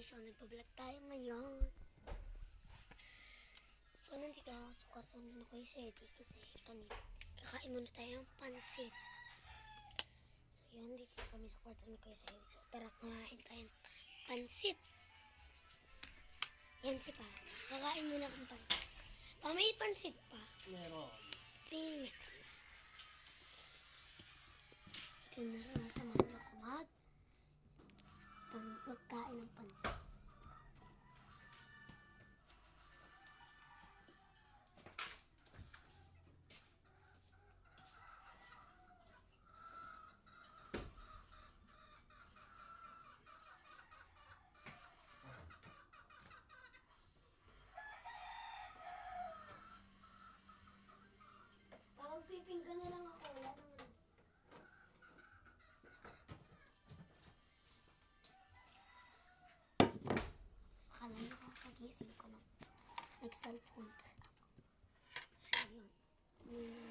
guys, so nagpa-vlog tayo ngayon. So nandito ako sa kwarto na ko si Eddie kasi kanina kakain muna tayo ng pansit. So yun, dito kami sa kwarto ni Kuya Eddie. So tara kumain tayo ng pansit. Yan si Pa. Kakain muna ng pansit. Pa, may pansit pa. Meron. Tingnan na. Ito na lang, nasamahan niyo pang magkain ng pansit. Kakagising ko ng nag-cellphone kasi ako. So, yun. Yun.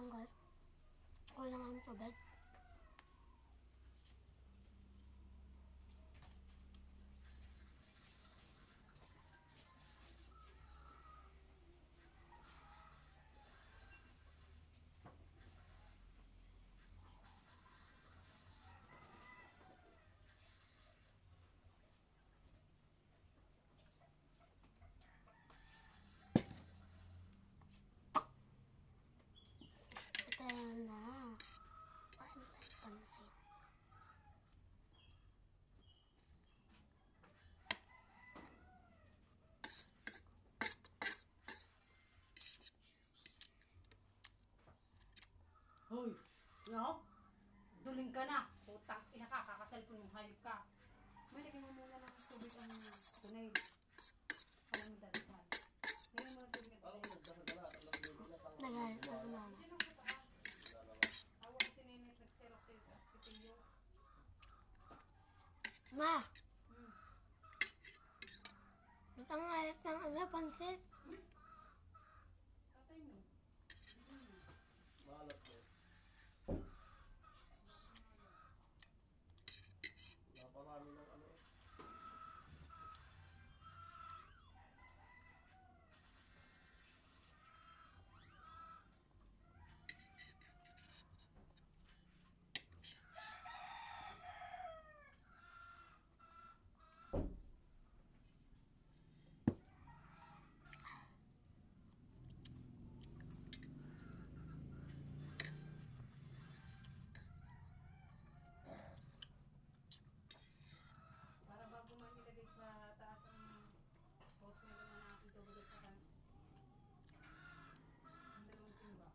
Angar. O zaman sohbet Na. Putang ina ka, kakasalpon yung hayop ka. May lagyan mo muna ng tubig ang tunay. Alam mo dati sa Lagyan mo ng tubig ang tunay. Nagalit ako mama. Ma! Hmm. Ba't ang alat ng ano, pansit? Tatay mo. Malat ko. Naparami ng ano. Para bago man ilagay sa taas ang post mo naman ang itubig sa kan. Ang dalawang timba.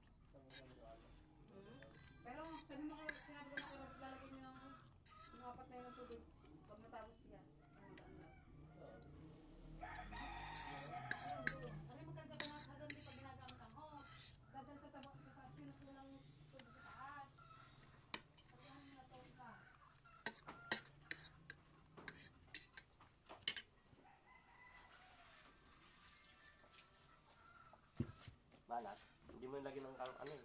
Hmm? Pero sabi mo kayo, sinabi ko na kayo, lalagay nyo ng yung apat na yun ng tubig. Pag natapos siya. Ang daan lang. Ano yung magkagaba na hagan di pag ginagamit ang hose? Dadal sa taba sa taas, pinukulang tubig sa taas. Pag ano na to ka. Balat. Ano eh.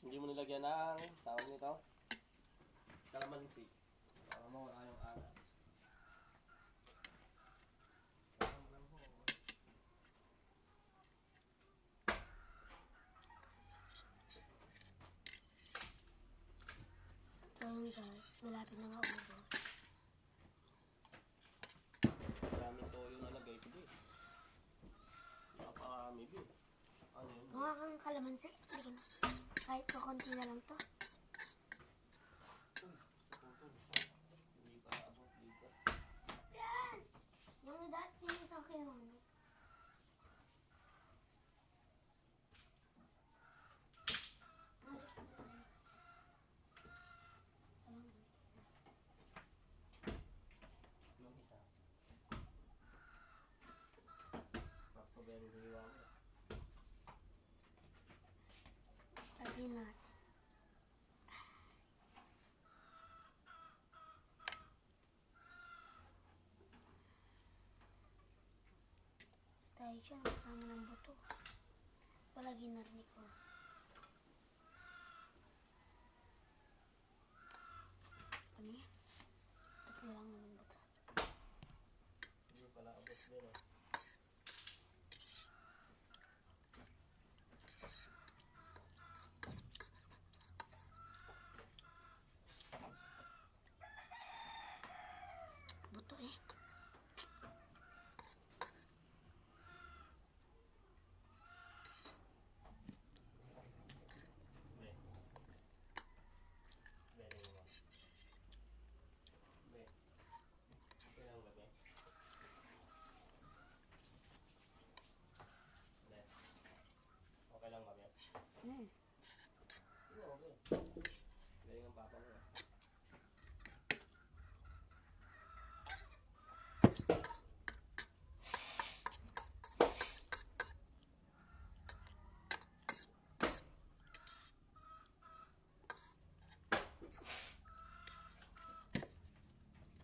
Hindi mo nilagyan ng tawag nito. Kalamansi. Para mawala yung alat. Kami guys. Malapit na nga umabot. Maraming toyo na lagay ko din. Napakarami din. Mukha kang kalamansi. Kahit kakunti na lang to. Hindi pa abot dito. Yan! Yung dati yung sa akin yun. Yung isa. Pagpaberiwa mo. Sabihin natin. Tayo siya kasama ng buto. Wala ginarni ko. Ano yan? Tatlo lang naman buto. Hindi pala abot din eh. Buto eh. Be. Beriwa. Be. Kailang gabi. Be. Okay lang ba, Be? Hmm. Okay. Galing ang papa mo eh.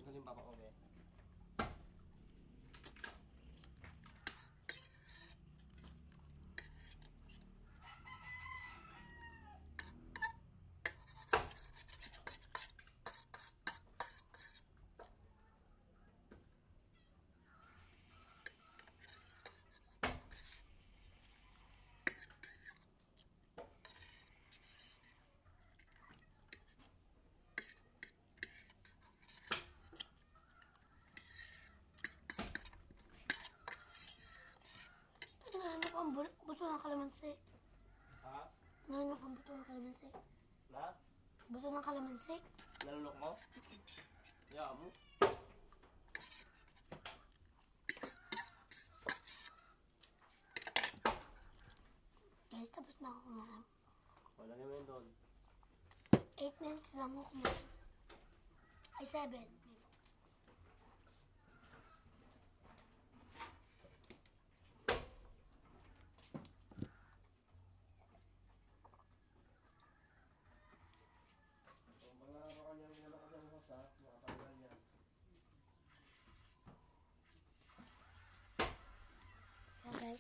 Galing papa ko, Be. Bu- buto ng kalamansi. Ha? Narinig ko ang buto ng kalamansi. Na? Buto ng kalamansi. Nalunok mo? Yeah, mo. Guys, tapos na ako kumain. Wala naman doon. 8 minutes lang ako kumain. Ay, 7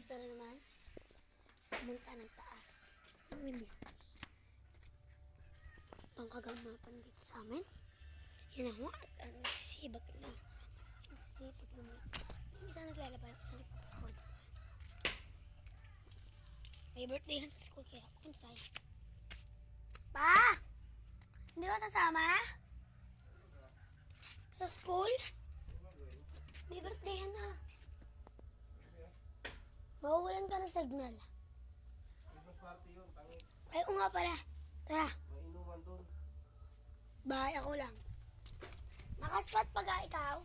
Guys, tara naman. Pumunta ng taas. Hindi. Itong kagamapan dito sa amin. Yun ako at ang sisibag na. Ang sisibag na. Yung isa naglalabay, yung isa nagpapakod. May birthday yan sa school kaya ako tayo. Pa! Hindi ka sasama? Sa school? May birthday yan na. Mawawalan ka ng signal. Ay, oo nga pala. Tara, May inuman doon. bahay ako lang. Nakaspot pag ikaw.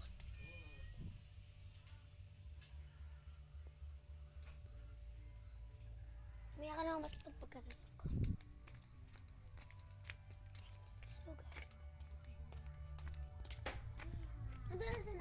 May ka lang maspot pagkakalit ko. Sugar. Nandun na si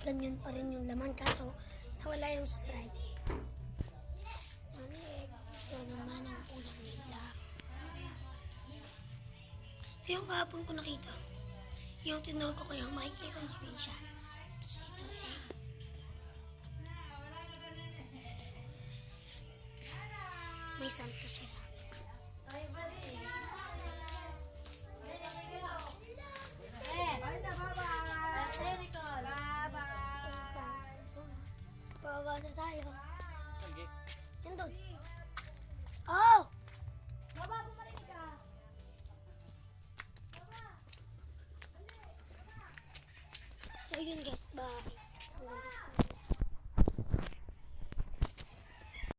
Uy, ganyan pa rin yung laman kaso nawala yung Sprite. Yan, eh, ito naman ang ulam nila. yung kahapon ko nakita. Yung tinawag ko kaya makikita niyo rin siya. Tapos ito eh. May santo sila. Bawa na tayo. Sige. Yan doon. Oh! So